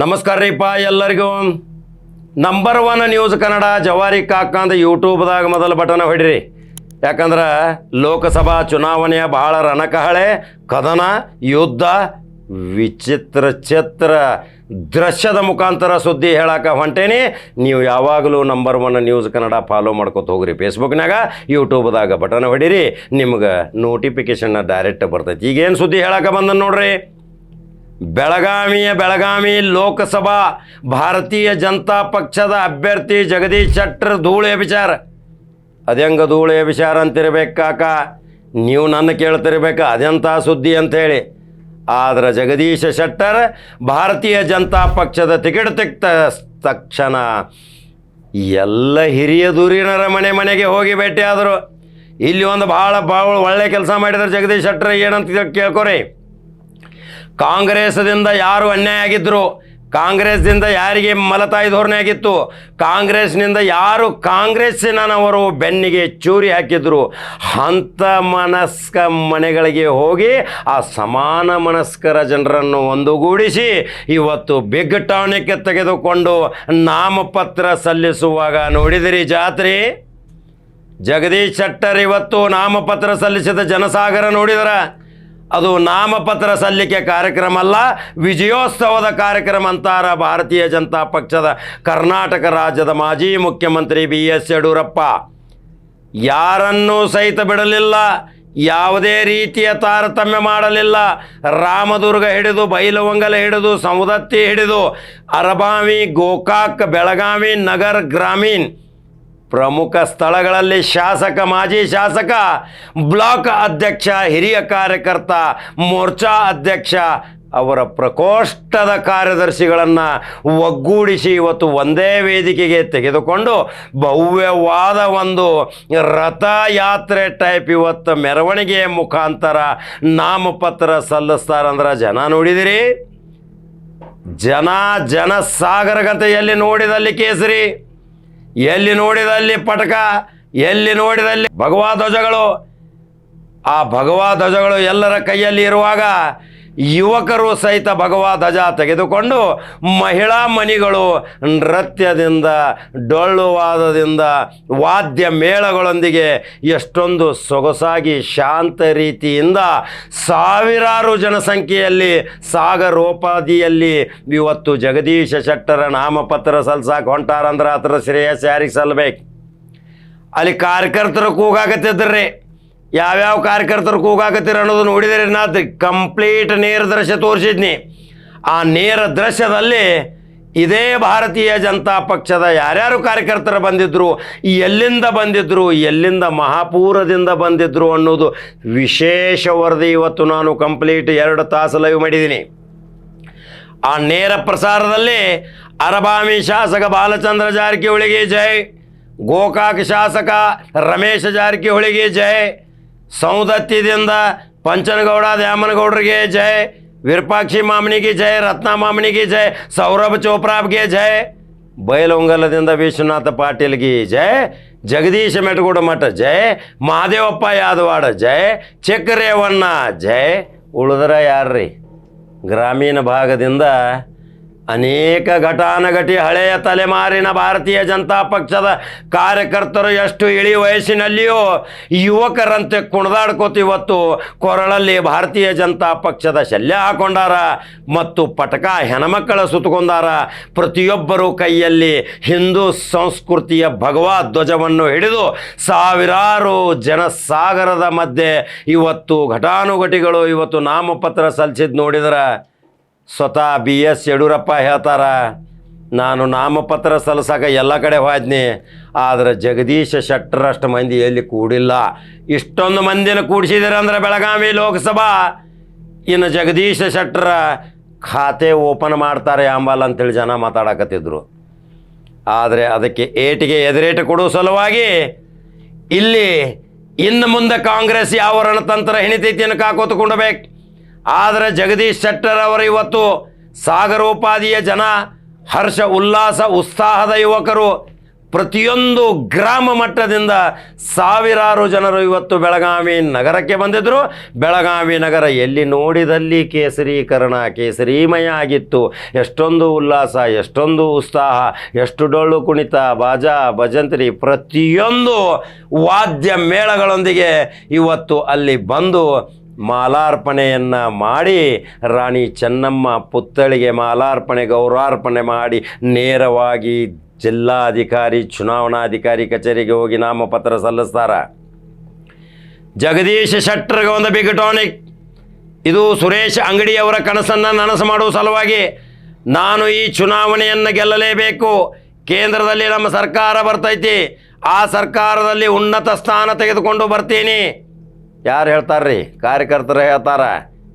ನಮಸ್ಕಾರ ರೀಪ್ಪ ಎಲ್ಲರಿಗೂ. Number one news Kannada, ಜವಾರಿ ಕಾಕ ಅಂತ ಯೂಟ್ಯೂಬ್ದಾಗ ಮೊದಲ ಬಟನ್ ಹೊಡಿರಿ. ಯಾಕಂದ್ರೆ ಲೋಕಸಭಾ ಚುನಾವಣೆಯ ಬಹಳ ರಣಕಹಳೆ, ಕದನ, ಯುದ್ಧ, ವಿಚಿತ್ರ ಚಿತ್ರ ದೃಶ್ಯದ ಮುಖಾಂತರ ಸುದ್ದಿ ಹೇಳಕ್ಕೆ ಹೊಂಟೇನಿ. ನೀವು ಯಾವಾಗಲೂ number one news Kannada follow ಮಾಡ್ಕೊತ ಹೋಗ್ರಿ. ಫೇಸ್ಬುಕ್ನಾಗ ಯೂಟ್ಯೂಬ್ದಾಗ ಬಟನ್ ಹೊಡೀರಿ. ನಿಮ್ಗೆ ನೋಟಿಫಿಕೇಶನ್ ಡೈರೆಕ್ಟ್ ಬರ್ತೈತಿ. ಈಗೇನು ಸುದ್ದಿ ಹೇಳಕ್ಕೆ ಬಂದ ನೋಡ್ರಿ? ಬೆಳಗಾವಿಯ ಬೆಳಗಾವಿ ಲೋಕಸಭಾ ಭಾರತೀಯ ಜನತಾ ಪಕ್ಷದ ಅಭ್ಯರ್ಥಿ ಜಗದೀಶ್ ಶೆಟ್ಟರ್ ಧೂಳೆ ವಿಚಾರ ಅದೆಂಗ ಧೂಳೆ ವಿಚಾರ ಅಂತಿರ್ಬೇಕು ಕಾಕ. ನೀವು ನನ್ನ ಕೇಳ್ತಿರ್ಬೇಕು ಅದೆಂಥ ಸುದ್ದಿ ಅಂಥೇಳಿ ಆದ್ರೆ ಜಗದೀಶ ಶೆಟ್ಟರ್ ಭಾರತೀಯ ಜನತಾ ಪಕ್ಷದ ಟಿಕೆಟ್ ತೆಗ್ತ ತಕ್ಷಣ ಎಲ್ಲ ಹಿರಿಯ ದುರಿನರ ಮನೆ ಮನೆಗೆ ಹೋಗಿ ಭೇಟಿಯಾದರು. ಇಲ್ಲಿ ಒಂದು ಭಾಳ ಭಾಳ ಒಳ್ಳೆ ಕೆಲಸ ಮಾಡಿದ್ರು ಜಗದೀಶ್ ಶೆಟ್ಟರ್, ಏನಂತ ಕೇಳ್ಕೊರಿ. ಕಾಂಗ್ರೆಸ್ದಿಂದ ಯಾರು ಅನ್ಯಾಯ ಆಗಿದ್ರು? ಕಾಂಗ್ರೆಸ್ದಿಂದ ಯಾರಿಗೆ ಮಲತಾಯಿ ಧೋರಣೆ ಆಗಿತ್ತು? ಕಾಂಗ್ರೆಸ್ನಿಂದ ಯಾರು ಕಾಂಗ್ರೆಸ್ಸಿನವರು ಬೆನ್ನಿಗೆ ಚೂರಿ ಹಾಕಿದ್ರು? ಅಂಥ ಮನಸ್ಕ ಮನೆಗಳಿಗೆ ಹೋಗಿ ಆ ಸಮಾನ ಮನಸ್ಕರ ಜನರನ್ನು ಒಂದುಗೂಡಿಸಿ ಇವತ್ತು ಬಿಗ್ ಟಾನಿಕ್ ತೆಗೆದುಕೊಂಡು ನಾಮಪತ್ರ ಸಲ್ಲಿಸುವಾಗ ನೋಡಿದಿರಿ ಜಾತ್ರೆ? ಜಗದೀಶ್ ಶೆಟ್ಟರ್ ಇವತ್ತು ನಾಮಪತ್ರ ಸಲ್ಲಿಸಿದ ಜನಸಾಗರ ನೋಡಿದರ? ಅದು ನಾಮಪತ್ರ ಸಲ್ಲಿಕೆ ಕಾರ್ಯಕ್ರಮ ಅಲ್ಲ, ವಿಜಯೋತ್ಸವದ ಕಾರ್ಯಕ್ರಮ ಅಂತಾರ ಭಾರತೀಯ ಜನತಾ ಪಕ್ಷದ ಕರ್ನಾಟಕ ರಾಜ್ಯದ ಮಾಜಿ ಮುಖ್ಯಮಂತ್ರಿ ಬಿ ಎಸ್ ಯಡಿಯೂರಪ್ಪ. ಯಾರನ್ನೂ ಸಹಿತ ಬಿಡಲಿಲ್ಲ, ಯಾವುದೇ ರೀತಿಯ ತಾರತಮ್ಯ ಮಾಡಲಿಲ್ಲ. ರಾಮದುರ್ಗ ಹಿಡಿದು ಬೈಲವಂಗಲ ಹಿಡಿದು, ಸಮುದತ್ತಿ ಹಿಡಿದು, ಅರಬಾವಿ, ಗೋಕಾಕ್, ಬೆಳಗಾವಿ, ನಗರ್ ಗ್ರಾಮೀಣ್. ಪ್ರಮುಖ ಸ್ಥಳಗಳಲ್ಲಿ ಶಾಸಕ, ಮಾಜಿ ಶಾಸಕ, ಬ್ಲಾಕ್ ಅಧ್ಯಕ್ಷ, ಹಿರಿಯ ಕಾರ್ಯಕರ್ತ, ಮೋರ್ಚಾ ಅಧ್ಯಕ್ಷ ಅವರ ಪ್ರಕೋಷ್ಠದ ಕಾರ್ಯದರ್ಶಿಗಳನ್ನು ಒಗ್ಗೂಡಿಸಿ ಇವತ್ತು ಒಂದೇ ವೇದಿಕೆಗೆ ತೆಗೆದುಕೊಂಡು ಭವ್ಯವಾದ ಒಂದು ರಥಯಾತ್ರೆ ಟೈಪ್ ಇವತ್ತು ಮೆರವಣಿಗೆಯ ಮುಖಾಂತರ ನಾಮಪತ್ರ ಸಲ್ಲಿಸ್ತಾರಂದ್ರೆ ಜನ ನೋಡಿದಿರಿ? ಜನ ಜನ ಸಾಗರಗತೆ ಎಲ್ಲಿ ನೋಡಿದಲ್ಲಿ ಕೇಸರಿ. ಎಲ್ಲಿ ನೋಡಿದಲ್ಲಿ ಪಟಕ ಎಲ್ಲಿ ನೋಡಿದಲ್ಲಿ ಭಗವಾ ಧ್ವಜಗಳು ಆ ಭಗವಾ ಧ್ವಜಗಳು ಎಲ್ಲರ ಕೈಯಲ್ಲಿ ಇರುವಾಗ ಯುವಕರು ಸಹಿತ ಭಗವಾ ಧ್ವಜ ತೆಗೆದುಕೊಂಡು ಮಹಿಳಾ ಮನಿಗಳು ನೃತ್ಯದಿಂದ, ಡೊಳ್ಳುವಾದದಿಂದ, ವಾದ್ಯ ಮೇಳಗಳೊಂದಿಗೆ ಎಷ್ಟೊಂದು ಸೊಗಸಾಗಿ, ಶಾಂತ ರೀತಿಯಿಂದ ಸಾವಿರಾರು ಜನಸಂಖ್ಯೆಯಲ್ಲಿ, ಸಾಗರೋಪಾದಿಯಲ್ಲಿ ಇವತ್ತು ಜಗದೀಶ ಶೆಟ್ಟರ ನಾಮಪತ್ರ ಸಲ್ಸಾಕ್ ಹೊಂಟಾರಂದ್ರೆ ಅದರ ಶ್ರೇಯಸ್ ಯಾರಿಗೆ ಸಲ್ಲಬೇಕು ಅಲ್ಲಿ ಕಾರ್ಯಕರ್ತರು ಕೂಗಾಕತ್ತಿದ್ರಿ. ಯಾವ್ಯಾವ ಕಾರ್ಯಕರ್ತರು ಕೂಗಾಕತ್ತೀರ ಅನ್ನೋದು ನೋಡಿದರೆ ನಾ ಕಂಪ್ಲೀಟ್ ನೇರ ದೃಶ್ಯ ತೋರಿಸಿದ್ನಿ. ಆ ನೇರ ದೃಶ್ಯದಲ್ಲಿ ಇದೇ ಭಾರತೀಯ ಜನತಾ ಪಕ್ಷದ ಯಾರ್ಯಾರು ಕಾರ್ಯಕರ್ತರು ಬಂದಿದ್ದರು ಎಲ್ಲಿಂದ ಬಂದಿದ್ದರು ಎಲ್ಲಿಂದ ಮಹಾಪೂರದಿಂದ ಬಂದಿದ್ದರು ಅನ್ನೋದು ವಿಶೇಷ ವರದಿ ಇವತ್ತು ನಾನು ಕಂಪ್ಲೀಟ್ ಎರಡು ತಾಸು ಲೈವ್ ಮಾಡಿದ್ದೀನಿ. ಆ ನೇರ ಪ್ರಸಾರದಲ್ಲಿ ಅರಬಾಮಿ ಶಾಸಕ ಬಾಲಚಂದ್ರ ಜಾರಕಿಹೊಳಿಗೆ ಜೈ, ಗೋಕಾಕ್ ಶಾಸಕ ರಮೇಶ ಜಾರಕಿಹೊಳಿಗೆ ಜೈ ಸೌದತ್ತಿದಿಂದ ಪಂಚನಗೌಡ ದ್ಯಾಮನಗೌಡರಿಗೆ ಜೈ. ವಿರೂಪಾಕ್ಷಿ ಮಾಮನಿಗೆ ಜಯ ರತ್ನ ಮಾಮನಿಗೆ ಜೈ, ಸೌರಭ್ ಚೋಪ್ರಾಬ್ಗೆ ಜೈ. ಬೈಲೊಂಗಲದಿಂದ ವಿಶ್ವನಾಥ ಪಾಟೀಲ್ಗೆ ಜೈ. ಜಗದೀಶ ಮೆಟಗೂಡ ಮಠ ಜಯ ಮಹಾದೇವಪ್ಪ ಯಾದವಾಡ ಜೈ. ಚಕ್ರೇವಣ್ಣ ಜೈ. ಉಳಿದ್ರ ಯಾರ್ರಿ? ಗ್ರಾಮೀಣ ಭಾಗದಿಂದ ಅನೇಕ ಘಟಾನುಘಟಿ ಹಳೆಯ ತಲೆಮಾರಿನ ಭಾರತೀಯ ಜನತಾ ಪಕ್ಷದ ಕಾರ್ಯಕರ್ತರು ಎಷ್ಟು ಇಳಿ ವಯಸ್ಸಿನಲ್ಲಿಯೂ ಯುವಕರಂತೆ ಕುಣಿದಾಡ್ಕೋತ ಇವತ್ತು ಕೊರಳಲ್ಲಿ ಭಾರತೀಯ ಜನತಾ ಪಕ್ಷದ ಶಲ್ಯ ಹಾಕೊಂಡಾರ ಮತ್ತು ಪಟಕ ಹೆಣಮಕ್ಕಳ ಸುತ್ತಕೊಂಡಾರ ಪ್ರತಿಯೊಬ್ಬರು ಕೈಯಲ್ಲಿ ಹಿಂದೂ ಸಂಸ್ಕೃತಿಯ ಭಗವಾ ಧ್ವಜವನ್ನು ಹಿಡಿದು ಸಾವಿರಾರು ಜನಸಾಗರದ ಮಧ್ಯೆ ಇವತ್ತು ಘಟಾನುಘಟಿಗಳು ಇವತ್ತು ನಾಮಪತ್ರ ಸಲ್ಲಿಸಿದ್ ನೋಡಿದ್ರೆ ಸ್ವತಃ ಬಿ ಎಸ್ ಯಡಿಯೂರಪ್ಪ ಹೇಳ್ತಾರ, ನಾನು ನಾಮಪತ್ರ ಸಲ್ಲಿಸಾಕ ಎಲ್ಲ ಕಡೆ ಹೋದ್ನಿ, ಆದರೆ ಜಗದೀಶ ಶೆಟ್ಟರಷ್ಟು ಮಂದಿ ಎಲ್ಲಿ ಕೂಡಿಲ್ಲ. ಇಷ್ಟೊಂದು ಮಂದಿನ ಕೂಡಿಸಿದಿರಂದ್ರೆ ಬೆಳಗಾವಿ ಲೋಕಸಭಾ. ಇನ್ನು ಜಗದೀಶ ಶೆಟ್ಟರ ಖಾತೆ ಓಪನ್ ಮಾಡ್ತಾರೆ ಅಂಬಲ್ ಅಂತೇಳಿ ಜನ ಮಾತಾಡಕತ್ತಿದ್ರು. ಆದರೆ ಅದಕ್ಕೆ ಏಟಿಗೆ ಎದುರೇಟು ಕೊಡುವ ಸಲುವಾಗಿ ಇಲ್ಲಿ ಇನ್ನು ಮುಂದೆ ಕಾಂಗ್ರೆಸ್ ಯಾವ ರಣತಂತ್ರ ಹಿಣಿತೈತಿಯನ್ನು ಕಾಕೋತುಕೊಂಡಬೇಕು ಆದರೆ ಜಗದೀಶ್ ಶೆಟ್ಟರ್ ಅವರು ಇವತ್ತು ಸಾಗರೋಪಾದಿಯ ಜನ, ಹರ್ಷ ಉಲ್ಲಾಸ, ಉತ್ಸಾಹದ ಯುವಕರು, ಪ್ರತಿಯೊಂದು ಗ್ರಾಮ ಮಟ್ಟದಿಂದ ಸಾವಿರಾರು ಜನರು ಇವತ್ತು ಬೆಳಗಾವಿ ನಗರಕ್ಕೆ ಬಂದಿದ್ದರು ಬೆಳಗಾವಿ ನಗರ ಎಲ್ಲಿ ನೋಡಿದಲ್ಲಿ ಕೇಸರೀಕರಣ ಕೇಸರಿಮಯ ಆಗಿತ್ತು ಎಷ್ಟೊಂದು ಉಲ್ಲಾಸ, ಎಷ್ಟೊಂದು ಉತ್ಸಾಹ, ಎಷ್ಟು ಡೊಳ್ಳು ಕುಣಿತ ಬಾಜಾ ಭಜಂತ್ರಿ, ಪ್ರತಿಯೊಂದು ವಾದ್ಯ ಮೇಳಗಳೊಂದಿಗೆ ಇವತ್ತು ಅಲ್ಲಿ ಬಂದು ಮಾಲಾರ್ಪಣೆಯನ್ನು ಮಾಡಿ ರಾಣಿ ಚೆನ್ನಮ್ಮ ಪುತ್ಥಳಿಗೆ ಮಾಲಾರ್ಪಣೆ ಗೌರವಾರ್ಪಣೆ ಮಾಡಿ ನೇರವಾಗಿ ಜಿಲ್ಲಾಧಿಕಾರಿ, ಚುನಾವಣಾಧಿಕಾರಿ ಕಚೇರಿಗೆ ಹೋಗಿ ನಾಮಪತ್ರ ಸಲ್ಲಿಸ್ತಾರೆ. ಜಗದೀಶ್ ಶೆಟ್ಟರ್ಗೆ ಒಂದು ಬಿಗ್ ಟಾನಿಕ್ ಇದು ಸುರೇಶ್ ಅಂಗಡಿಯವರ ಕನಸನ್ನು ನನಸು ಮಾಡುವ ಸಲುವಾಗಿ ನಾನು ಈ ಚುನಾವಣೆಯನ್ನು ಗೆಲ್ಲಲೇಬೇಕು. ಕೇಂದ್ರದಲ್ಲಿ ನಮ್ಮ ಸರ್ಕಾರ ಬರ್ತೈತಿ. ಆ ಸರ್ಕಾರದಲ್ಲಿ ಉನ್ನತ ಸ್ಥಾನ ತೆಗೆದುಕೊಂಡು ಬರ್ತೀನಿ. ಯಾರು ಹೇಳ್ತಾರ್ರಿ? ಕಾರ್ಯಕರ್ತರು ಹೇಳ್ತಾರ.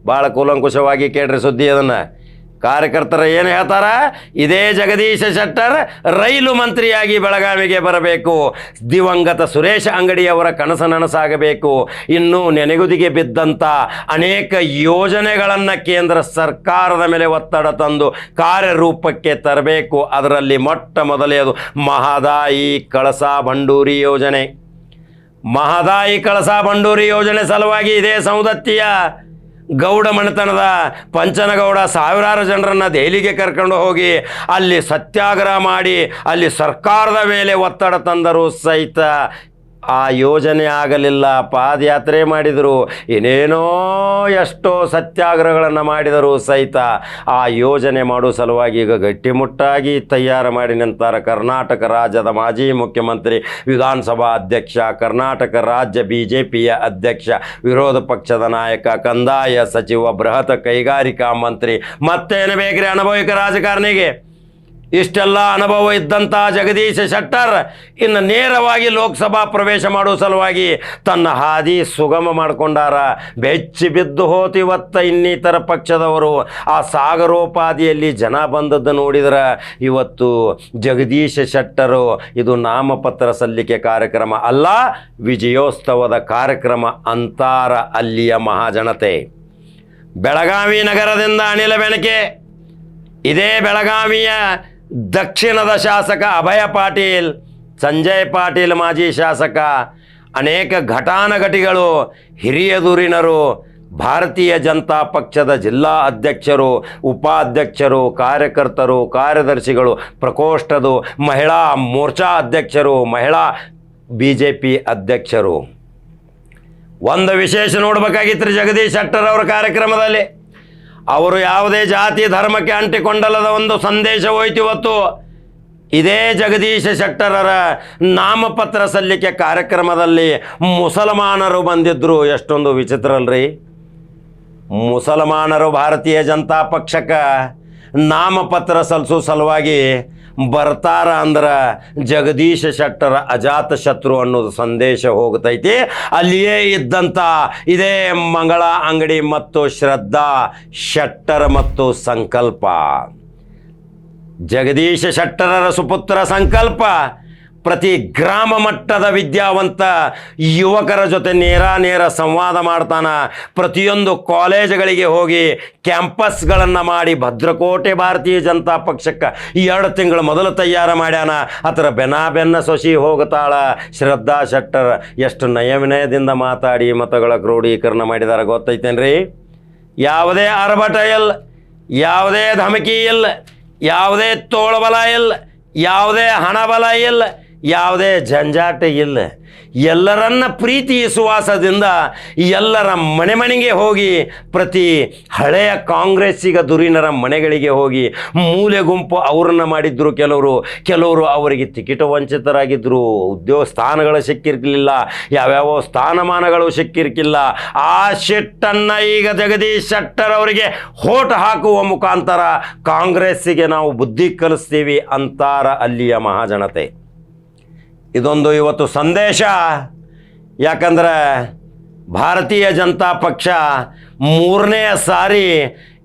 ಭಾಳ ಕೂಲಂಕುಷವಾಗಿ ಕೇಳ್ರಿ ಸುದ್ದಿ ಅದನ್ನು. ಕಾರ್ಯಕರ್ತರು ಏನು ಹೇಳ್ತಾರ? ಇದೇ ಜಗದೀಶ ಶೆಟ್ಟರ್ ರೈಲು ಮಂತ್ರಿಯಾಗಿ ಬೆಳಗಾವಿಗೆ ಬರಬೇಕು. ದಿವಂಗತ ಸುರೇಶ ಅಂಗಡಿಯವರ ಕನಸು ನನಸಾಗಬೇಕು. ಇನ್ನು ನೆನೆಗುದಿಗೆ ಬಿದ್ದಂಥ ಅನೇಕ ಯೋಜನೆಗಳನ್ನು ಕೇಂದ್ರ ಸರ್ಕಾರದ ಮೇಲೆ ಒತ್ತಡ ತಂದು ಕಾರ್ಯರೂಪಕ್ಕೆ ತರಬೇಕು. ಅದರಲ್ಲಿ ಮೊಟ್ಟ ಮೊದಲೇದು ಮಹದಾಯಿ ಕಳಸಾ ಬಂಡೂರಿ ಯೋಜನೆ. ಮಹದಾಯಿ ಕಳಸಾ ಬಂಡೂರಿ ಯೋಜನೆ ಸಲುವಾಗಿ ಇದೇ ಸೌದತ್ತಿಯ ಗೌಡ ಮನೆತನದ ಪಂಚನಗೌಡ ಸಾವಿರಾರು ಜನರನ್ನು ದೆಹಲಿಗೆ ಕರ್ಕೊಂಡು ಹೋಗಿ ಅಲ್ಲಿ ಸತ್ಯಾಗ್ರಹ ಮಾಡಿ ಅಲ್ಲಿ ಸರ್ಕಾರದ ಮೇಲೆ ಒತ್ತಡ ತಂದರು ಸಹಿತ ಆ ಯೋಜನೆ ಆಗಲಿಲ್ಲ, ಪಾದಯಾತ್ರೆ ಮಾಡಿದರು ಏನೇನೋ ಎಷ್ಟೋ ಸತ್ಯಾಗ್ರಹಗಳನ್ನು ಮಾಡಿದರು ಸಹಿತ. ಆ ಯೋಜನೆ ಮಾಡುವ ಸಲುವಾಗಿ ಈಗ ಗಟ್ಟಿಮುಟ್ಟಾಗಿ ತಯಾರು ಮಾಡಿ ನಿಂತಾರೆ ಕರ್ನಾಟಕ ರಾಜ್ಯದ ಮಾಜಿ ಮುಖ್ಯಮಂತ್ರಿ, ವಿಧಾನಸಭಾ ಅಧ್ಯಕ್ಷ, ಕರ್ನಾಟಕ ರಾಜ್ಯ ಬಿ ಜೆ ಪಿಯ ಅಧ್ಯಕ್ಷ, ವಿರೋಧ ಪಕ್ಷದ ನಾಯಕ, ಕಂದಾಯ ಸಚಿವ, ಬೃಹತ್ ಕೈಗಾರಿಕಾ ಮಂತ್ರಿ. ಮತ್ತೇನು ಬೇಕ್ರಿ ಅನುಭವಿಕ ರಾಜಕಾರಣಿಗೆ? ಇಷ್ಟೆಲ್ಲ ಅನುಭವ ಇದ್ದಂಥ ಜಗದೀಶ ಶೆಟ್ಟರ್ ಇನ್ನು ನೇರವಾಗಿ ಲೋಕಸಭಾ ಪ್ರವೇಶ ಮಾಡುವ ಸಲುವಾಗಿ ತನ್ನ ಹಾದಿ ಸುಗಮ ಮಾಡಿಕೊಂಡಾರ. ಬೆಚ್ಚಿ ಬಿದ್ದು ಹೋತಿವತ್ತ ಇನ್ನಿತರ ಪಕ್ಷದವರು. ಆ ಸಾಗರೋಪಾದಿಯಲ್ಲಿ ಜನ ಬಂದದ್ದು ನೋಡಿದ್ರೆ ಇವತ್ತು ಜಗದೀಶ ಶೆಟ್ಟರು ಇದು ನಾಮಪತ್ರ ಸಲ್ಲಿಕೆ ಕಾರ್ಯಕ್ರಮ ಅಲ್ಲ, ವಿಜಯೋತ್ಸವದ ಕಾರ್ಯಕ್ರಮ ಅಂತಾರ ಅಲ್ಲಿಯ ಮಹಾಜನತೆ. ಬೆಳಗಾವಿ ನಗರದಿಂದ ಅನಿಲ ಬೆಣಕೆ. ಇದೇ ಬೆಳಗಾವಿಯ ದಕ್ಷಿಣದ ಶಾಸಕ ಅಭಯ ಪಾಟೀಲ್, ಸಂಜಯ್ ಪಾಟೀಲ್ ಮಾಜಿ ಶಾಸಕ. ಅನೇಕ ಘಟಾನುಘಟಿಗಳು ಹಿರಿಯ ಹಿರಿಯದುರಿನರು, ಭಾರತೀಯ ಜನತಾ ಪಕ್ಷದ ಜಿಲ್ಲಾ ಅಧ್ಯಕ್ಷರು, ಉಪಾಧ್ಯಕ್ಷರು, ಕಾರ್ಯಕರ್ತರು, ಕಾರ್ಯದರ್ಶಿಗಳು, ಪ್ರಕೋಷ್ಠದು ಮಹಿಳಾ ಮೋರ್ಚಾ ಅಧ್ಯಕ್ಷರು, ಮಹಿಳಾ ಬಿ ಜೆ ಪಿ ಅಧ್ಯಕ್ಷರು. ಒಂದು ವಿಶೇಷ ನೋಡ್ಬೇಕಾಗಿತ್ತು ರೀ ಜಗದೀಶ್ ಶೆಟ್ಟರ್ ಅವರ ಕಾರ್ಯಕ್ರಮದಲ್ಲಿ. ಅವರು ಯಾವುದೇ ಜಾತಿ ಧರ್ಮಕ್ಕೆ ಅಂಟಿಕೊಂಡಲ್ಲದ ಒಂದು ಸಂದೇಶ ಹೋಯ್ತು ಇವತ್ತು. ಇದೇ ಜಗದೀಶ ಶೆಟ್ಟರರ ನಾಮಪತ್ರ ಸಲ್ಲಿಕೆ ಕಾರ್ಯಕ್ರಮದಲ್ಲಿ ಮುಸಲ್ಮಾನರು ಬಂದಿದ್ದರು ಎಷ್ಟೊಂದು ವಿಚಿತ್ರ ಅಲ್ರಿ. ಮುಸಲ್ಮಾನರು ಭಾರತೀಯ ಜನತಾ ಪಕ್ಷಕ್ಕೆ ನಾಮಪತ್ರ ಸಲ್ಲಿಸೋ ಸಲುವಾಗಿ ಬರ್ತಾರ ಅಂದ್ರ ಜಗದೀಶ ಶೆಟ್ಟರ ಅಜಾತ ಶತ್ರು ಅನ್ನೋದು ಸಂದೇಶ ಹೋಗ್ತೈತಿ. ಅಲ್ಲಿಯೇ ಇದ್ದಂಥ ಇದೇ ಮಂಗಳ ಅಂಗಡಿ ಮತ್ತು ಶ್ರದ್ಧಾ ಶೆಟ್ಟರ ಮತ್ತು ಸಂಕಲ್ಪ. ಜಗದೀಶ ಶೆಟ್ಟರರ ಸುಪುತ್ರ ಸಂಕಲ್ಪ. ಪ್ರತಿ ಗ್ರಾಮ ಮಟ್ಟದ ವಿದ್ಯಾವಂತ ಯುವಕರ ಜೊತೆ ನೇರ ನೇರ ಸಂವಾದ ಮಾಡ್ತಾನ. ಪ್ರತಿಯೊಂದು ಕಾಲೇಜುಗಳಿಗೆ ಹೋಗಿ ಕ್ಯಾಂಪಸ್ಗಳನ್ನು ಮಾಡಿ ಭದ್ರಕೋಟೆ ಭಾರತೀಯ ಜನತಾ ಪಕ್ಷಕ್ಕೆ ಎರಡು ತಿಂಗಳು ಮೊದಲು ತಯಾರು ಮಾಡ್ಯಾನ. ಅದರ ಬೆನಾ ಬೆನ್ನ ಸೊಸಿ ಹೋಗುತ್ತಾಳ ಶ್ರದ್ಧಾ ಶೆಟ್ಟರ್ ಎಷ್ಟು ನಯವಿನಯದಿಂದ ಮಾತಾಡಿ ಮತಗಳ ಕ್ರೋಢೀಕರಣ ಮಾಡಿದಾರ ಗೊತ್ತೈತೇನ್ರಿ? ಯಾವುದೇ ಆರ್ಭಟ ಇಲ್ಲ ಯಾವುದೇ ಧಮಕಿ ಇಲ್ಲ ಯಾವುದೇ ತೋಳಬಲ ಇಲ್ಲ ಯಾವುದೇ ಹಣಬಲ ಇಲ್ಲ ಯಾವುದೇ ಜಂಜಾಟ ಇಲ್ಲ. ಎಲ್ಲರನ್ನ ಪ್ರೀತಿ ಸುವಾಸದಿಂದ ಎಲ್ಲರ ಮನೆ ಮನೆಗೆ ಹೋಗಿ ಪ್ರತಿ ಹಳೆಯ ಕಾಂಗ್ರೆಸ್ಸಿಗ ದುರಿನರ ಮನೆಗಳಿಗೆ ಹೋಗಿ ಮೂಲೆ ಗುಂಪು ಅವ್ರನ್ನ ಮಾಡಿದ್ರು ಕೆಲವರು ಕೆಲವರು ಅವರಿಗೆ ಟಿಕೆಟ್ ವಂಚಿತರಾಗಿದ್ದರು ಉದ್ಯೋಗ ಸ್ಥಾನಗಳು ಸಿಕ್ಕಿರ್ಲಿಲ್ಲ, ಯಾವ್ಯಾವ ಸ್ಥಾನಮಾನಗಳು ಸಿಕ್ಕಿರ್ಕಿಲ್ಲ. ಆ ಶೆಟ್ಟನ್ನು ಈಗ ಜಗದೀಶ್ ಶೆಟ್ಟರ್ ಅವರಿಗೆ ಹೋಟ್ ಹಾಕುವ ಮುಖಾಂತರ ಕಾಂಗ್ರೆಸ್ಸಿಗೆ ನಾವು ಬುದ್ಧಿ ಕಲಿಸ್ತೀವಿ ಅಂತಾರ ಅಲ್ಲಿಯ ಮಹಾಜನತೆ. ಇದೊಂದು ಇವತ್ತು ಸಂದೇಶ. ಯಾಕಂದ್ರೆ ಭಾರತೀಯ ಜನತಾ ಪಕ್ಷ ಮೂರನೆಯ ಸಾರಿ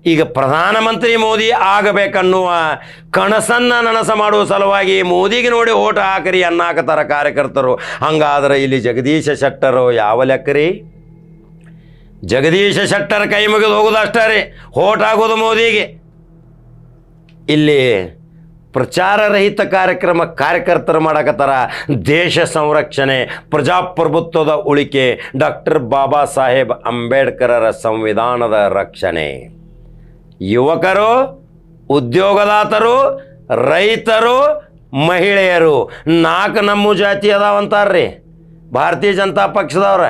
ಈಗ ಪ್ರಧಾನಮಂತ್ರಿ ಮೋದಿ ಆಗಬೇಕನ್ನುವ ಕನಸನ್ನು ನನಸ ಮಾಡುವ ಸಲುವಾಗಿ ಮೋದಿಗೆ ನೋಡಿ ಓಟ್ ಹಾಕರಿ ಅನ್ನಾಕತಾರ ಕಾರ್ಯಕರ್ತರು. ಹಂಗಾದ್ರೆ ಇಲ್ಲಿ ಜಗದೀಶ ಶೆಟ್ಟರು ಯಾವ ಲೆಕ್ಕರಿ? ಜಗದೀಶ ಶೆಟ್ಟರ್ ಕೈ ಮುಗಿದು ಹೋಗೋದು ಅಷ್ಟೇ ರೀ. ಓಟ್ ಆಗೋದು ಮೋದಿಗೆ. ಇಲ್ಲಿ ಪ್ರಚಾರ ರಹಿತ ಕಾರ್ಯಕ್ರಮ ಕಾರ್ಯಕರ್ತರು ಮಾಡಕತ್ತಾರ. ದೇಶ ಸಂರಕ್ಷಣೆ, ಪ್ರಜಾಪ್ರಭುತ್ವದ ಉಳಿಕೆ, ಡಾಕ್ಟರ್ ಬಾಬಾ ಸಾಹೇಬ್ ಅಂಬೇಡ್ಕರರ ಸಂವಿಧಾನದ ರಕ್ಷಣೆ. ಯುವಕರು, ಉದ್ಯೋಗದಾತರು, ರೈತರು, ಮಹಿಳೆಯರು, ನಾಲ್ಕು ನಮ್ಮ ಜಾತಿ ಅದಾವಂತಾರ್ರಿ ಭಾರತೀಯ ಜನತಾ ಪಕ್ಷದವ್ರ.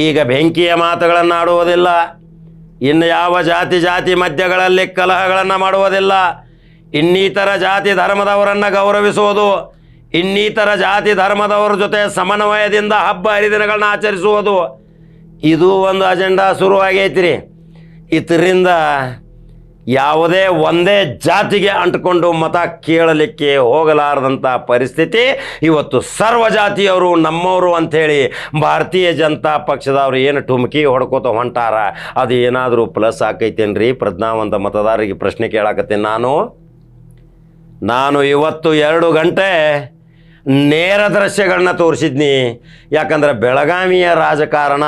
ಈಗ ಬೆಂಕಿಯ ಮಾತುಗಳನ್ನು ಆಡುವುದಿಲ್ಲ. ಇನ್ನು ಯಾವ ಜಾತಿ ಜಾತಿ ಮಧ್ಯಗಳಲ್ಲಿ ಕಲಹಗಳನ್ನು ಮಾಡುವುದಿಲ್ಲ. ಇನ್ನಿತರ ಜಾತಿ ಧರ್ಮದವರನ್ನು ಗೌರವಿಸುವುದು, ಇನ್ನಿತರ ಜಾತಿ ಧರ್ಮದವರ ಜೊತೆ ಸಮನ್ವಯದಿಂದ ಹಬ್ಬ ಹರಿದಿನಗಳನ್ನ ಆಚರಿಸುವುದು. ಇದು ಒಂದು ಅಜೆಂಡಾ ಶುರುವಾಗೈತ್ರಿ ಇದರಿಂದ ಯಾವುದೇ ಒಂದೇ ಜಾತಿಗೆ ಅಂಟಿಕೊಂಡು ಮತ ಕೇಳಲಿಕ್ಕೆ ಹೋಗಲಾರದಂಥ ಪರಿಸ್ಥಿತಿ ಇವತ್ತು ಸರ್ವ ಜಾತಿಯವರು ನಮ್ಮವರು ಅಂಥೇಳಿ ಭಾರತೀಯ ಜನತಾ ಪಕ್ಷದವ್ರು ಏನು ಟುಮಕಿ ಹೊಡ್ಕೋತ ಹೊಂಟಾರ ಅದು ಏನಾದರೂ ಪ್ಲಸ್ ಆಕೈತೇನ್ರಿ? ಪ್ರಜ್ಞಾವಂತ ಮತದಾರರಿಗೆ ಪ್ರಶ್ನೆ ಕೇಳಾಕತ್ತೀನಿ ನಾನು. ನಾನು ಇವತ್ತು ಎರಡು ಗಂಟೆ ನೇರ ದೃಶ್ಯಗಳನ್ನ ತೋರಿಸಿದ್ನಿ. ಯಾಕಂದ್ರೆ ಬೆಳಗಾವಿಯ ರಾಜಕಾರಣ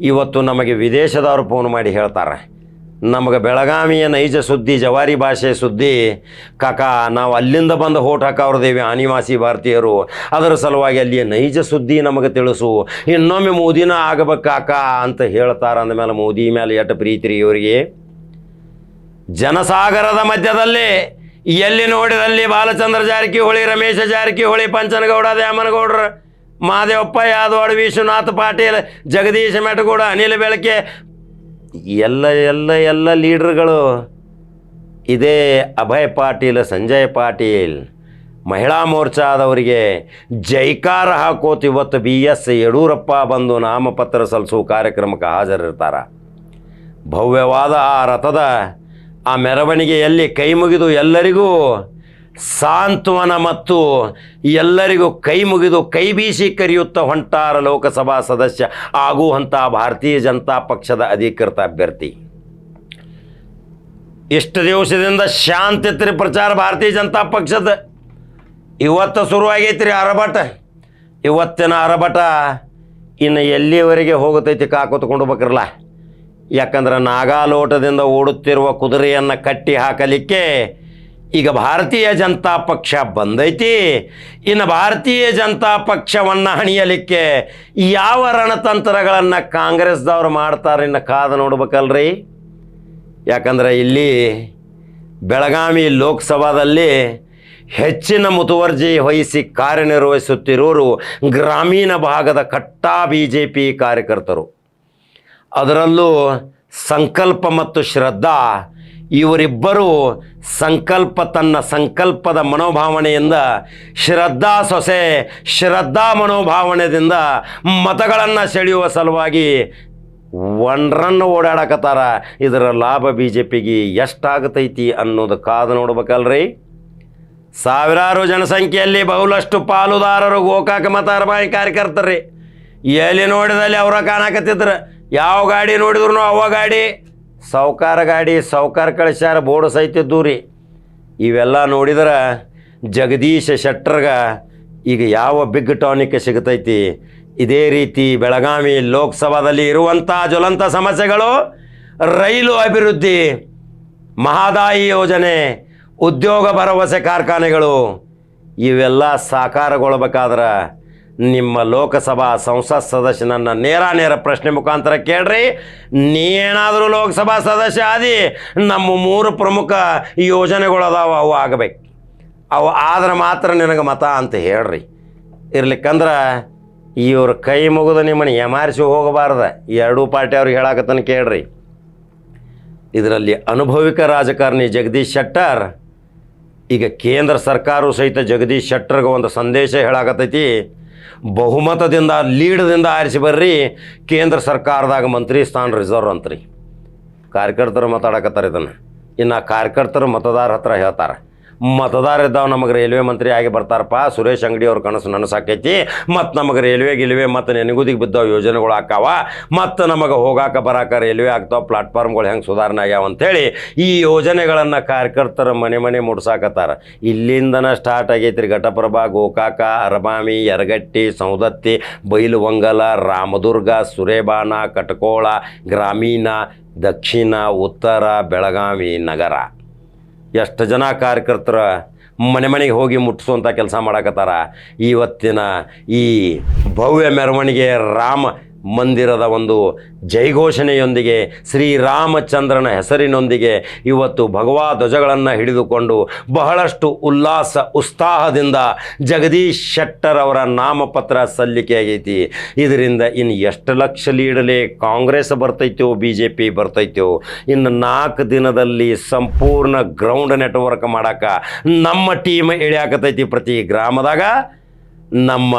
ಇವತ್ತು ನಮಗೆ ವಿದೇಶದವರು ಫೋನ್ ಮಾಡಿ ಹೇಳ್ತಾರೆ. ನಮಗೆ ಬೆಳಗಾವಿಯ ನೈಜ ಸುದ್ದಿ, ಜವಾರಿ ಭಾಷೆ ಸುದ್ದಿ, ಕಾಕ, ನಾವು ಅಲ್ಲಿಂದ ಬಂದು ಹೋಟ್ ಹಾಕವ್ರದೇವಿ ಅನಿವಾಸಿ ಭಾರತೀಯರು. ಅದರ ಸಲುವಾಗಿ ಅಲ್ಲಿಯ ನೈಜ ಸುದ್ದಿ ನಮಗೆ ತಿಳಿಸು. ಇನ್ನೊಮ್ಮೆ ಮೋದಿನ ಆಗಬೇಕು ಕಾಕ ಅಂತ ಹೇಳ್ತಾರೆ ಅಂದಮೇಲೆ ಮೋದಿ ಮೇಲೆ ಎಟ್ಟು ಪ್ರೀತಿ ಇವರಿಗೆ. ಜನಸಾಗರದ ಮಧ್ಯದಲ್ಲಿ ಎಲ್ಲಿ ನೋಡಿದಲ್ಲಿ ಬಾಲಚಂದ್ರ ಜಾರಕಿಹೊಳಿ, ರಮೇಶ ಜಾರಕಿಹೊಳಿ, ಪಂಚನಗೌಡ, ದ್ಯಾಮನಗೌಡ್ರ, ಮಾದೇವಪ್ಪ ಯಾದವಾಡ ವಿಶ್ವನಾಥ್ ಪಾಟೀಲ್, ಜಗದೀಶ್ ಮೆಟಗೌಡ, ಅನಿಲ್ ಬೆಳಕೆ, ಎಲ್ಲ ಎಲ್ಲ ಎಲ್ಲ ಲೀಡ್ರ್ಗಳು. ಇದೇ ಅಭಯ್ ಪಾಟೀಲ್, ಸಂಜಯ್ ಪಾಟೀಲ್, ಮಹಿಳಾ ಮೋರ್ಚಾದವರಿಗೆ ಜೈಕಾರ ಹಾಕೋತು ಇವತ್ತು ಬಿ ಎಸ್ ಯಡಿಯೂರಪ್ಪ ಬಂದು ನಾಮಪತ್ರ ಸಲ್ಲಿಸುವ ಕಾರ್ಯಕ್ರಮಕ್ಕೆ ಹಾಜರಿರ್ತಾರೆ. ಭವ್ಯವಾದ ಆ ರಥದ ಆ ಮೆರವಣಿಗೆಯಲ್ಲಿ ಕೈ ಮುಗಿದು ಎಲ್ಲರಿಗೂ ಸಾಂತ್ವನ ಮತ್ತು ಎಲ್ಲರಿಗೂ ಕೈ ಮುಗಿದು ಕೈ ಬೀಸಿ ಕರೆಯುತ್ತಾ ಹೊಂಟಾರ ಲೋಕಸಭಾ ಸದಸ್ಯ ಆಗುವಂಥ ಭಾರತೀಯ ಜನತಾ ಪಕ್ಷದ ಅಧಿಕೃತ ಅಭ್ಯರ್ಥಿ. ಇಷ್ಟು ದಿವಸದಿಂದ ಶಾಂತಿ ಇತ್ರಿ ಪ್ರಚಾರ ಭಾರತೀಯ ಜನತಾ ಪಕ್ಷದ. ಇವತ್ತು ಶುರುವಾಗೈತ್ರಿ ಅರಬಟ ಇವತ್ತಿನ ಅರಬಟ ಇನ್ನು ಎಲ್ಲಿವರೆಗೆ ಹೋಗುತ್ತೈತಿ ಕಾಕೋತ್ಕೊಂಡು ಬೇಕ್ರಲ್ಲ ಯಾಕಂದ್ರೆ ನಾಗಾಲೋಟದಿಂದ ಓಡುತ್ತಿರುವ ಕುದುರೆಯನ್ನು ಕಟ್ಟಿ ಹಾಕಲಿಕ್ಕೆ ಈಗ ಭಾರತೀಯ ಜನತಾ ಪಕ್ಷ ಬಂದೈತಿ. ಇನ್ನು ಭಾರತೀಯ ಜನತಾ ಪಕ್ಷವನ್ನು ಹಣಿಯಲಿಕ್ಕೆ ಯಾವ ರಣತಂತ್ರಗಳನ್ನು ಕಾಂಗ್ರೆಸ್ದವ್ರು ಮಾಡ್ತಾರೆ ಇನ್ನು ಕಾದು ನೋಡ್ಬೇಕಲ್ರಿ. ಯಾಕಂದ್ರೆ ಇಲ್ಲಿ ಬೆಳಗಾವಿ ಲೋಕಸಭಾದಲ್ಲಿ ಹೆಚ್ಚಿನ ಮುತುವರ್ಜಿ ವಹಿಸಿ ಕಾರ್ಯನಿರ್ವಹಿಸುತ್ತಿರುವರು ಗ್ರಾಮೀಣ ಭಾಗದ ಕಟ್ಟಾ ಬಿ ಕಾರ್ಯಕರ್ತರು. ಅದರಲ್ಲೂ ಸಂಕಲ್ಪ ಮತ್ತು ಶ್ರದ್ಧಾ, ಇವರಿಬ್ಬರು ಸಂಕಲ್ಪ ತನ್ನ ಸಂಕಲ್ಪದ ಮನೋಭಾವನೆಯಿಂದ ಶ್ರದ್ಧಾ ಸೊಸೆ, ಶ್ರದ್ಧಾ ಮನೋಭಾವನೆಯಿಂದ ಮತಗಳನ್ನು ಸೆಳೆಯುವ ಸಲುವಾಗಿ ಒಂಡ್ರನ್ನು ರನ್ ಓಡಾಡಕತ್ತಾರ. ಇದರ ಲಾಭ ಬಿ ಜೆ ಪಿಗೆ ಎಷ್ಟಾಗತೈತಿ ಅನ್ನೋದು ಕಾದು ನೋಡ್ಬೇಕಲ್ರಿ. ಸಾವಿರಾರು ಜನಸಂಖ್ಯೆಯಲ್ಲಿ ಬಹುಳಷ್ಟು ಪಾಲುದಾರರು ಗೋಕಾಕ ಮತ ಅರಬಾಯಿ ಕಾರ್ಯಕರ್ತರ್ರಿ ಎಲ್ಲಿ ನೋಡಿದಲ್ಲಿ ಅವರ ಕಾಣಕತ್ತಿದ್ರು. ಯಾವ ಗಾಡಿ ನೋಡಿದ್ರು ಅವ ಗಾಡಿ. ಸಾವ್ಕಾರ ಗಾಡಿ ಸಾವ್ಕಾರ ಕಳಿಸ್ಯಾರ, ಬೋರ್ಡ್ ಸಹಿತ ದೂರಿ ಇವೆಲ್ಲ ನೋಡಿದ್ರೆ ಜಗದೀಶ ಶೆಟ್ಟರ್ಗ ಈಗ ಯಾವ ಬಿಗ್ ಟಾನಿಕ್ ಸಿಗತೈತಿ. ಇದೇ ರೀತಿ ಬೆಳಗಾವಿ ಲೋಕಸಭಾದಲ್ಲಿ ಇರುವಂಥ ಜ್ವಲಂತ ಸಮಸ್ಯೆಗಳು, ರೈಲು ಅಭಿವೃದ್ಧಿ, ಮಹದಾಯಿ ಯೋಜನೆ, ಉದ್ಯೋಗ ಭರವಸೆ ಕಾರ್ಖಾನೆಗಳು, ಇವೆಲ್ಲ ಸಾಕಾರಗೊಳ್ಬೇಕಾದ್ರೆ ನಿಮ್ಮ ಲೋಕಸಭಾ ಸಂಸತ್ ಸದಸ್ಯನನ್ನ ನೇರ ನೇರ ಪ್ರಶ್ನೆ ಮುಖಾಂತರ ಕೇಳ್ರಿ. ನೀ ಏನಾದರೂ ಲೋಕಸಭಾ ಸದಸ್ಯ ಆದಿ, ನಮ್ಮ ಮೂರು ಪ್ರಮುಖ ಯೋಜನೆಗಳು ಅದಾವ, ಅವು ಆಗಬೇಕು. ಅವು ಆದ್ರೆ ಮಾತ್ರ ನಿನಗೆ ಮತ ಅಂತ ಹೇಳ್ರಿ. ಇರ್ಲಿಕ್ಕಂದ್ರೆ ಇವ್ರ ಕೈ ಮುಗಿದು ನಿಮ್ಮನ್ನು ಎಮಾರಿಸಿ ಹೋಗಬಾರ್ದ. ಎರಡೂ ಪಾರ್ಟಿ ಅವ್ರಿಗೆ ಹೇಳಾಕತ್ತನ ಕೇಳ್ರಿ. ಇದರಲ್ಲಿ ಅನುಭವಿಕ ರಾಜಕಾರಣಿ ಜಗದೀಶ್ ಶೆಟ್ಟರ್, ಈಗ ಕೇಂದ್ರ ಸರ್ಕಾರವು ಸಹಿತ ಜಗದೀಶ್ ಶೆಟ್ಟರ್ಗೆ ಒಂದು ಸಂದೇಶ ಹೇಳಾಕತ್ತೈತಿ. ಬಹುಮತದಿಂದ, ಲೀಡ್ದಿಂದ ಆರಿಸಿ ಬರ್ರಿ. ಕೇಂದ್ರ ಸರ್ಕಾರದಾಗ ಮಂತ್ರಿ ಸ್ಥಾನ ರಿಸರ್ವ್ ಅಂತ್ರಿ. ಕಾರ್ಯಕರ್ತರು ಮಾತಾಡಕತ್ತಾರೆ ಇದನ್ನು. ಇನ್ನು ಕಾರ್ಯಕರ್ತರು ಮತದಾರ ಹತ್ರ ಹೇಳ್ತಾರೆ. ಮತದಾರ ಇದ್ದಾವ ನಮಗೆ ರೈಲ್ವೆ ಮಂತ್ರಿ ಆಗಿ ಬರ್ತಾರಪ್ಪ. ಸುರೇಶ್ ಅಂಗಡಿ ಅವ್ರ ಕನಸು ನನಸಾಕೈತಿ ಮತ್ತು ನಮಗೆ ರೈಲ್ವೆ ಗಿಲ್ವೆ ಮತ್ತು ನೆನಗುದಿಗೆ ಬಿದ್ದಾವ ಯೋಜನೆಗಳು ಹಾಕಾವ. ಮತ್ತು ನಮಗೆ ಹೋಗಾಕ ಬರಾಕ ರೈಲ್ವೆ ಆಗ್ತಾವ, ಪ್ಲಾಟ್ಫಾರ್ಮ್ಗಳು ಹೆಂಗೆ ಸುಧಾರಣೆ ಆಗ್ಯಾವ ಅಂಥೇಳಿ ಈ ಯೋಜನೆಗಳನ್ನು ಕಾರ್ಯಕರ್ತರ ಮನೆ ಮನೆ ಮುಡ್ಸಾಕತ್ತಾರ. ಇಲ್ಲಿಂದನ ಸ್ಟಾರ್ಟ್ ಆಗೈತ್ರಿ ಘಟಪ್ರಭಾ, ಗೋಕಾಕ, ಅರಬಾಮಿ, ಯರಗಟ್ಟಿ ಸೌದತ್ತಿ ಬೈಲುವಂಗಲ, ರಾಮದುರ್ಗ, ಸುರೇಬಾನ, ಕಟಕೋಳ, ಗ್ರಾಮೀಣ, ದಕ್ಷಿಣ, ಉತ್ತರ, ಬೆಳಗಾವಿ ನಗರ. ಎಷ್ಟು ಜನ ಕಾರ್ಯಕರ್ತರ ಮನೆ ಮನೆಗೆ ಹೋಗಿ ಮುಟ್ಟಿಸುವಂಥ ಕೆಲಸ ಮಾಡಕತ್ತಾರ. ಇವತ್ತಿನ ಈ ಭವ್ಯ ಮೆರವಣಿಗೆ ರಾಮ ಮಂದಿರದ ಒಂದು ಜೈಘೋಷಣೆಯೊಂದಿಗೆ ಶ್ರೀರಾಮಚಂದ್ರನ ಹೆಸರಿನೊಂದಿಗೆ ಇವತ್ತು ಭಗವಾ ಧ್ವಜಗಳನ್ನು ಹಿಡಿದುಕೊಂಡು ಬಹಳಷ್ಟು ಉಲ್ಲಾಸ, ಉತ್ಸಾಹದಿಂದ ಜಗದೀಶ್ ಶೆಟ್ಟರ್ ಅವರ ನಾಮಪತ್ರ ಸಲ್ಲಿಕೆ ಆಗೈತಿ. ಇದರಿಂದ ಇನ್ನು ಎಷ್ಟು ಲಕ್ಷ ಲೀಡಲೇ ಕಾಂಗ್ರೆಸ್ ಬರ್ತೈತೋ ಬಿ ಜೆ ಪಿ ಬರ್ತೈತೋ ಇನ್ನು ನಾಲ್ಕು ದಿನದಲ್ಲಿ ಸಂಪೂರ್ಣ ಗ್ರೌಂಡ್ ನೆಟ್ವರ್ಕ್ ಮಾಡಕ್ಕೆ ನಮ್ಮ ಟೀಮ್ ಇಳಿಯಾಕತೈತಿ ಪ್ರತಿ ಗ್ರಾಮದಾಗ. ನಮ್ಮ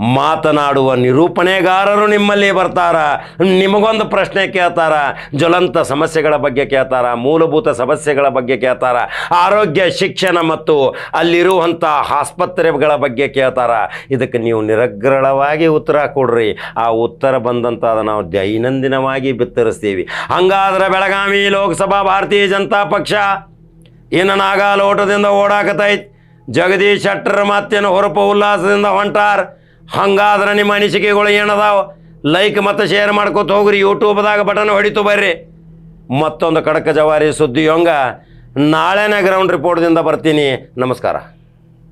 ಮಾತನಾಡುವ ನಿರೂಪಣೆಗಾರರು ನಿಮ್ಮಲ್ಲಿ ಬರ್ತಾರ, ನಿಮಗೊಂದು ಪ್ರಶ್ನೆ ಕೇಳ್ತಾರ, ಜ್ವಲಂತ ಸಮಸ್ಯೆಗಳ ಬಗ್ಗೆ ಕೇಳ್ತಾರ, ಮೂಲಭೂತ ಸಮಸ್ಯೆಗಳ ಬಗ್ಗೆ ಕೇಳ್ತಾರ, ಆರೋಗ್ಯ, ಶಿಕ್ಷಣ ಮತ್ತು ಅಲ್ಲಿರುವಂಥ ಆಸ್ಪತ್ರೆಗಳ ಬಗ್ಗೆ ಕೇಳ್ತಾರ. ಇದಕ್ಕೆ ನೀವು ನಿರಗ್ರಳವಾಗಿ ಉತ್ತರ ಕೊಡ್ರಿ. ಆ ಉತ್ತರ ಬಂದಂಥ ನಾವು ದೈನಂದಿನವಾಗಿ ಬಿತ್ತರಿಸ್ತೀವಿ. ಹಂಗಾದ್ರೆ ಬೆಳಗಾವಿ ಲೋಕಸಭಾ ಭಾರತೀಯ ಜನತಾ ಪಕ್ಷ ಇನ್ನು ನಾಗಾಲೋಟದಿಂದ ಓಡಾಕತೈತ್. ಜಗದೀಶ್ ಶೆಟ್ಟರ್ ಮತ್ತೇನು ಹೊರಪು ಉಲ್ಲಾಸದಿಂದ ಹೊಂಟಾರ. ಹಂಗಾದ್ರೆ ನಿಮ್ಮ ಅನಿಸಿಕೆಗಳು ಏನದಾವ? ಲೈಕ್ ಮತ್ತು ಶೇರ್ ಮಾಡ್ಕೊತ ಹೋಗ್ರಿ ಯೂಟ್ಯೂಬ್ದಾಗ ಬಟನ್ ಹೊಡಿತು ಬರ್ರಿ. ಮತ್ತೊಂದು ಕಡಕ ಜವಾರಿ ಸುದ್ದಿ ಸುದ್ದಿಯೊಂಗ ನಾಳೆನೇ ಗ್ರೌಂಡ್ ರಿಪೋರ್ಟ್ದಿಂದ ಬರ್ತೀನಿ. ನಮಸ್ಕಾರ.